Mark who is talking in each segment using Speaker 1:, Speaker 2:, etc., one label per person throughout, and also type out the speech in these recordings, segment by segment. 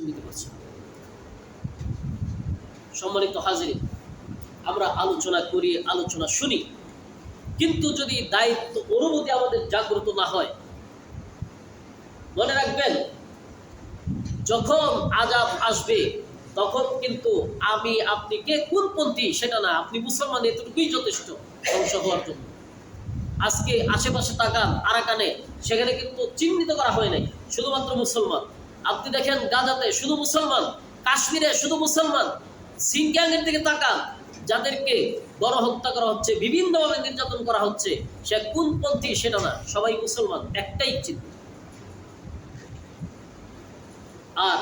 Speaker 1: পারছি না। সম্মানিত হাজির আমরা আলোচনা করি, আলোচনা শুনি। কিন্তু যদি দায়িত্ব, অনুভূতি আমাদের জাগ্রত না হয়, মনে রাখবেন, যখন আজাব আসবে, তখন কিন্তু আমি, আপনি কে, কোন পন্থী, সেটা না, আপনি মুসলমান, এতটুকুই যথেষ্ট ধ্বংস হওয়ার জন্য। আজকে আশেপাশে তাকান, আরাকানে, সেখানে কিন্তু চিহ্নিত করা হয় নাই, শুধুমাত্র মুসলমান। আপনি দেখেন গাজাতে শুধু মুসলমান, কাশ্মীরে শুধু মুসলমান সিংক্যাংয়ের দিকে তাকান, যাদেরকে গণহত্যা করা হচ্ছে, বিভিন্নভাবে নির্যাতন করা হচ্ছে, সে কোন পন্থী সেটা না, সবাই মুসলমান, একটাই চিন্তা আর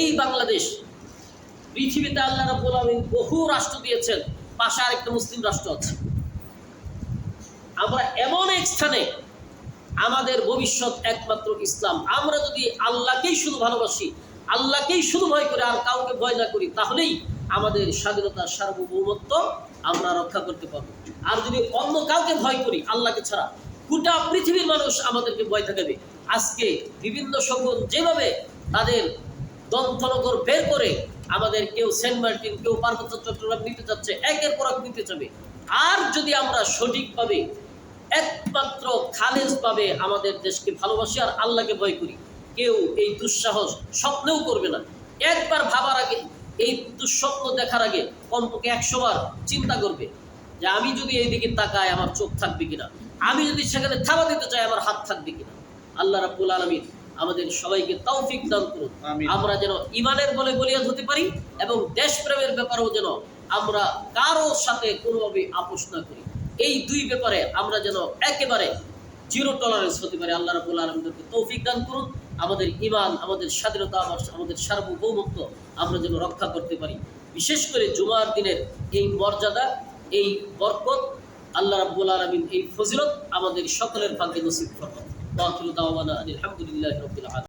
Speaker 1: এই বাংলাদেশ, পৃথিবীতে আল্লাহ রাব্বুল আলামিন বহু রাষ্ট্র দিয়েছেন, পাশে আরেকটা মুসলিম রাষ্ট্র আছে। আমরা এমন এক স্থানে আমাদের ভবিষ্যৎ একমাত্র ইসলাম। আমরা যদি আল্লাহকেই শুধু ভালোবাসি, আল্লাহকেই শুধু ভয় করে আর কাউকে ভয় না করি, তাহলেই আমাদের স্বাধীনতা সার্বভৌমত্ব আমরা রক্ষা করতে পারব। আর যদি অন্য কাউকে ভয় করি, আল্লাহকে ছাড়া গোটা পৃথিবীর মানুষ আমাদেরকে ভয় দেখাবে। আজকে বিভিন্ন শকুন যেভাবে তাদের দন্তনগর বের করে আমাদের কেউ সেন্ট মার্টিন, কেউ পার্বত্য চট্টগ্রাম নিতে চাচ্ছে একের পর এক নিতে চাবে আর যদি আমরা সঠিকভাবে একমাত্র খালেজ পাবে আমাদের দেশকে ভালোবাসি আর আল্লাহকে ভয় করি। কেউ এই দুঃসাহস স্বপ্নেও করবে না। একবার ভাবার আগে এই দুঃস্বপ্ন দেখার আগে কমপক্ষে একশো বার চিন্তা করবে যে আমি যদি এই দিকে তাকাই আমার চোখ থাকবে কিনা? আমি যদি সেখানে থাবা দিতে চাই আমার হাত থাকবে কিনা? আল্লাহ রাব্বুল আলমিন আমাদের সবাইকে তৌফিক দান করুন। আমরা যেন ইমানের বলে বলিয়াদ হতে পারি এবং দেশপ্রেমের ব্যাপারেও যেন আমরা কারোর সাথে কোনোভাবে আপোষ না করি। এই দুই ব্যাপারে আমরা যেন একেবারে জিরো টলারেন্স হতে পারে, আল্লাহ রাবুল আলমদেরকে তৌফিক দান করুন। আমাদের ইমান আমাদের স্বাধীনতা, আমাদের সার্বভৌমত্ব আমরা যেন রক্ষা করতে পারি। বিশেষ করে জুমার দিনের এই মর্যাদা, এই বরকত, আল্লাহ রাব্বুল আলমিন এই ফজিলত আমাদের সকলের ভাগ্যে নসিব করবেন আলহামদুলিল্লাহ রবিল